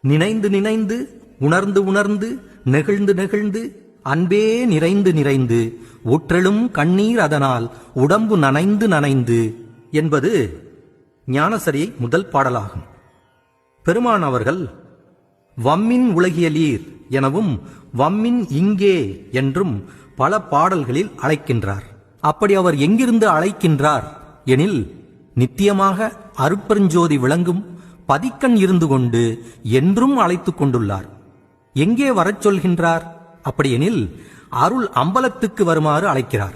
நினைந்து நினைந்து உணர்ந்து உணர்ந்து நெகிழ்ந்து நெகிழ்ந்து அன்பே நிறைந்து நிறைந்து ஊற்றெழும் கண்ணீர் அதனால் உடம்பு நனைந்து நனைந்து என்பது ஞானசரி முதல் பாடலாகும். பெருமான் அவர்கள் வம்மின் உலகியலீர் எனவும் வம்மின் இங்கே என்றும் பல பாடல்களில் அழைக்கின்றார். அப்படி அவர் எங்கிருந்து அழைக்கின்றார் எனில் நித்தியமாக அருப்பெருஞ்சோதி விளங்கும் பதிக்கண் இருந்து கொண்டு என்றும் அழைத்துக் கொண்டுள்ளார். எங்கே வரச் சொல்கின்றார்? அப்படியெனில் அருள் அம்பலத்துக்கு வருமாறு அழைக்கிறார்.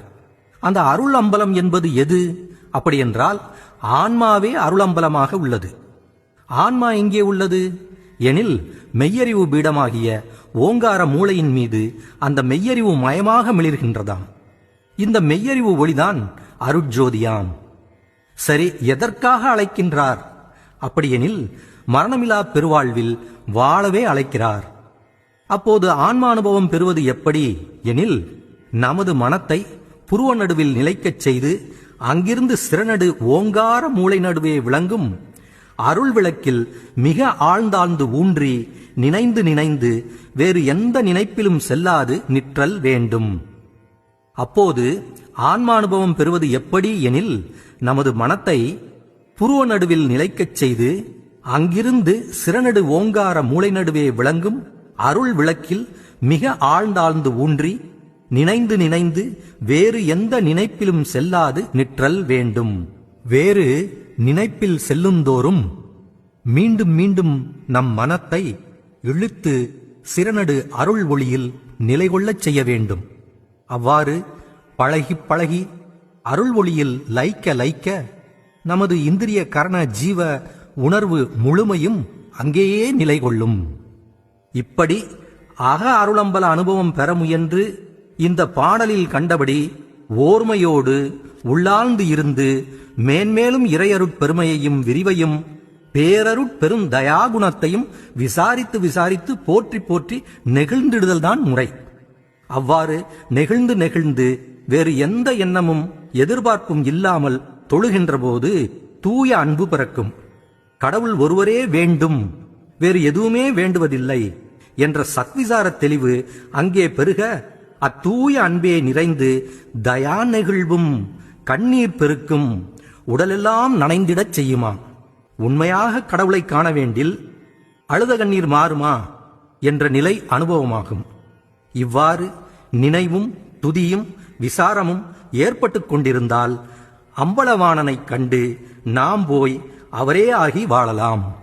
அந்த அருள் அம்பலம் என்பது எது? அப்படியென்றால் ஆன்மாவே அருள் அம்பலமாக உள்ளது. ஆன்மா எங்கே உள்ளது? எனில் மெய்யறிவு பீடமாகிய ஓங்கார மூளையின் மீது அந்த மெய்யறிவு மயமாக மிளிர்கின்றதாம். இந்த மெய்யறிவு ஒளிதான் அருட்ஜோதியாம். சரி எதற்காக அழைக்கின்றார்? அப்படியெனில் மரணமிலா பெருவாழ்வில் வாழவே அழைக்கிறார். அப்போது ஆன்ம அனுபவம் பெறுவது எப்படி எனில் நமது மனத்தை புருவ நடுவில் நிலைக்கச் செய்து அங்கிருந்து சிறநடு ஓங்கார மூளை நடுவே விளங்கும் அருள் விளக்கில் மிக ஆழ்ந்தாழ்ந்து ஊன்றி நினைந்து நினைந்து வேறு எந்த நினைப்பிலும் செல்லாது நிற்றல் வேண்டும். அப்போது ஆன்மானுபவம் பெறுவது எப்படி எனில் நமது மனத்தை புருவ நடுவில் நிலைக்கச் செய்து அங்கிருந்து சிறநடு ஓங்கார மூளை நடுவே விளங்கும் அருள் விளக்கில் மிக ஆழ்ந்தாழ்ந்து ஊன்றி நினைந்து நினைந்து வேறு எந்த நினைப்பிலும் செல்லாது நிற்றல் வேண்டும். வேறு நினைப்பில் செல்லுந்தோறும் மீண்டும் மீண்டும் நம் மனத்தை இழுத்து சிறநடு அருள் ஒளியில் நிலைகொள்ளச் செய்ய வேண்டும். அவ்வாறு பழகி பழகி அருள் ஒளியில் லைக்க லைக்க நமது இந்திரிய கரண ஜீவ உணர்வு முழுமையும் அங்கேயே நிலை கொள்ளும் இப்படி அக அருளம்பல அனுபவம் பெற முயன்று இந்த பாடலில் கண்டபடி ஓர்மையோடு உள்ளார்ந்து இருந்து மேன்மேலும் இறையருட் பெருமையையும் விரிவையும் பேரருட் பெரும் தயாகுணத்தையும் விசாரித்து விசாரித்து போற்றி போற்றி நெகிழ்ந்திடுதல்தான் முறை. அவ்வாறு நெகிழ்ந்து நெகிழ்ந்து வேறு எந்த எண்ணமும் எதிர்பார்ப்பும் இல்லாமல் தொழுகின்ற போது தூய அன்பு பிறக்கும். கடவுள் ஒருவரே வேண்டும் வேறு எதுவுமே வேண்டுவதில்லை என்ற சத்விசார தெளிவு அங்கே பெருக அத்தூய அன்பே நிறைந்து தயா நெகிழ்வும் கண்ணீர் பெருக்கும் உடலெல்லாம் நனைந்திடச் செய்யுமா உண்மையாக கடவுளை காண வேண்டில் அழுத கண்ணீர் மாறுமா என்ற நிலை அனுபவமாகும். இவ்வாறு நினைவும் துதியும் விசாரமும் ஏற்பட்டுக் கொண்டிருந்தால் அம்பலவாணனைக் கண்டு நாம் போய் அவரே ஆகி வாழலாம்.